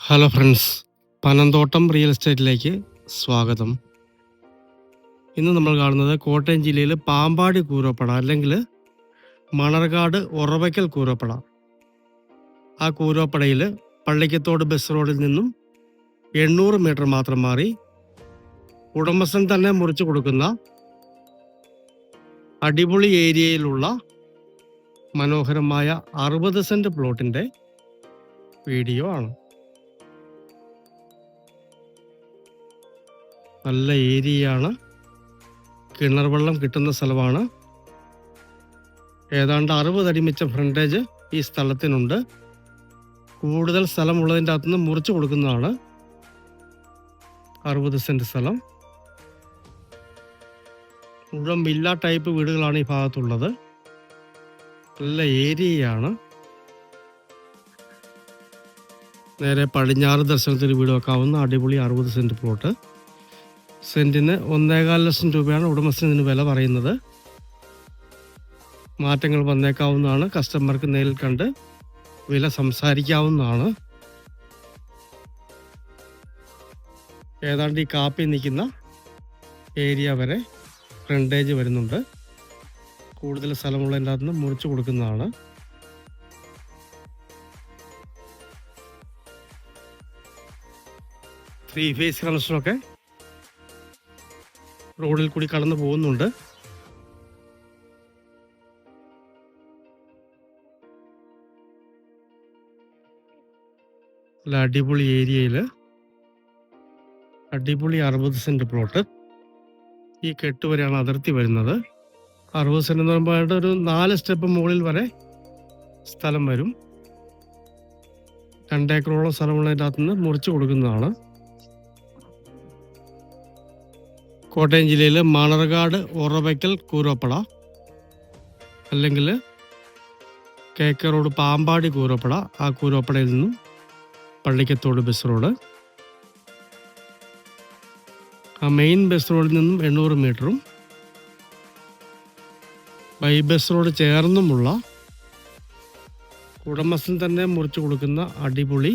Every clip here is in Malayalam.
ഹലോ ഫ്രണ്ട്സ് പനന്തോട്ടം റിയൽ എസ്റ്റേറ്റിലേക്ക് സ്വാഗതം. ഇന്ന് നമ്മൾ കാണുന്നത് കോട്ടയം ജില്ലയിൽ പാമ്പാടി കൂരപ്പട അല്ലെങ്കിൽ മണർകാട് ഉറവയ്ക്കൽ കൂരപ്പട ആ കൂരപ്പടയിൽ പള്ളിക്കത്തോട് ബസ് റോഡിൽ നിന്നും എണ്ണൂറ് മീറ്റർ മാത്രം മാറി ഉടമസ്ഥൻ തന്നെ മുറിച്ചു കൊടുക്കുന്ന അടിപൊളി ഏരിയയിലുള്ള മനോഹരമായ അറുപത് സെന്റ് പ്ലോട്ടിന്റെ വീഡിയോ ആണ്. നല്ല ഏരിയയാണ്. കിണർ വെള്ളം കിട്ടുന്ന സ്ഥലമാണ്. ഏതാണ്ട് അറുപത് അടിമിച്ച ഫ്രണ്ടേജ് ഈ സ്ഥലത്തിനുണ്ട്. കൂടുതൽ സ്ഥലമുള്ളതിന്റെ അകത്തുനിന്ന് മുറിച്ചു കൊടുക്കുന്നതാണ്. അറുപത് സെന്റ് സ്ഥലം. മുഴുവൻ വില്ല ടൈപ്പ് വീടുകളാണ് ഈ ഭാഗത്തുള്ളത്. നല്ല ഏരിയയാണ്. നേരെ പടിഞ്ഞാറ് ദർശനത്തിന് വീട് വെക്കാവുന്ന അടിപൊളി അറുപത് സെന്റ് പ്ലോട്ട്. സെന്റിന് ഒന്നേകാൽ ലക്ഷം രൂപയാണ് ഉടമസ്ഥൻ ഇതിന് വില പറയുന്നത്. മാറ്റങ്ങൾ വന്നേക്കാവുന്നതാണ്. കസ്റ്റമർക്ക് നേരിൽ കണ്ട് വില സംസാരിക്കാവുന്നതാണ്. ഏതാണ്ട് ഈ കാപ്പി നിൽക്കുന്ന ഏരിയ വരെ ഫ്രണ്ടേജ് വരുന്നുണ്ട്. കൂടുതൽ സ്ഥലമുള്ളതിന്റെ അകത്ത് നിന്ന് മുറിച്ച് കൊടുക്കുന്നതാണ്. ത്രീ ഫേസ് കണക്ഷനൊക്കെ റോഡിൽ കൂടി കടന്നു പോകുന്നുണ്ട്. നല്ല അടിപൊളി ഏരിയയിൽ അടിപൊളി അറുപത് സെന്റ് പ്ലോട്ട്. ഈ കെട്ട് വരെയാണ് അതിർത്തി വരുന്നത്. അറുപത് സെന്റ് എന്ന് പറയുമ്പോൾ ഒരു നാല് സ്റ്റെപ്പ് മുകളിൽ വരെ സ്ഥലം വരും. രണ്ടേക്കറോളം സ്ഥലമുള്ളതിന്റെ അകത്തുനിന്ന് മുറിച്ച് കൊടുക്കുന്നതാണ്. കോട്ടയം ജില്ലയിൽ മണർകാട് ഉറവയ്ക്കൽ കൂരോപ്പട അല്ലെങ്കിൽ കേക്ക റോഡ് പാമ്പാടി കൂരോപ്പട ആ കൂരോപ്പടയിൽ നിന്നും പള്ളിക്കത്തോട് ബസ് റോഡ്. ആ മെയിൻ ബസ് റോഡിൽ നിന്നും എണ്ണൂറ് മീറ്ററും ബൈ ബസ് റോഡ് ചേർന്നുമുള്ള ഉടമസ്ഥൻ തന്നെ മുറിച്ചു കൊടുക്കുന്ന അടിപൊളി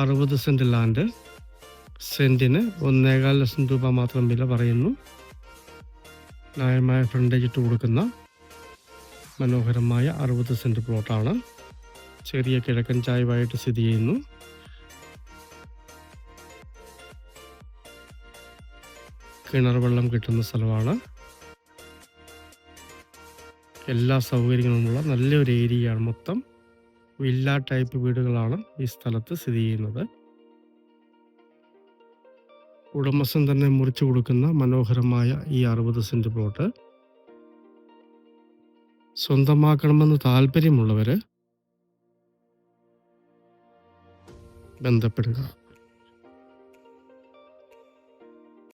അറുപത് സെന്റ് ലാൻഡ്. സെന്റിന് ഒന്നേകാൽ ലക്ഷം രൂപ മാത്രം വില പറയുന്നു. ന്യായമായ ഫ്രണ്ടേജ് ഇട്ട് കൊടുക്കുന്ന മനോഹരമായ അറുപത് സെന്റ് പ്ലോട്ടാണ് ചെറിയ കിഴക്കൻ ചായവായിട്ട് സ്ഥിതി ചെയ്യുന്നു. കിണർ വെള്ളം കിട്ടുന്ന സ്ഥലമാണ്. എല്ലാ സൗകര്യങ്ങളുമുള്ള നല്ലൊരു ഏരിയയാണ് മൊത്തം. വില്ല ടൈപ്പ് വീടുകളാണ് ഈ സ്ഥലത്ത് സ്ഥിതി ചെയ്യുന്നത്. ഉടമസ്ഥൻ തന്നെ മുറിച്ചു കൊടുക്കുന്ന മനോഹരമായ ഈ അറുപത് സെന്റ് പ്ലോട്ട് സ്വന്തമാക്കണമെന്ന് താല്പര്യമുള്ളവര് ബന്ധപ്പെടുക.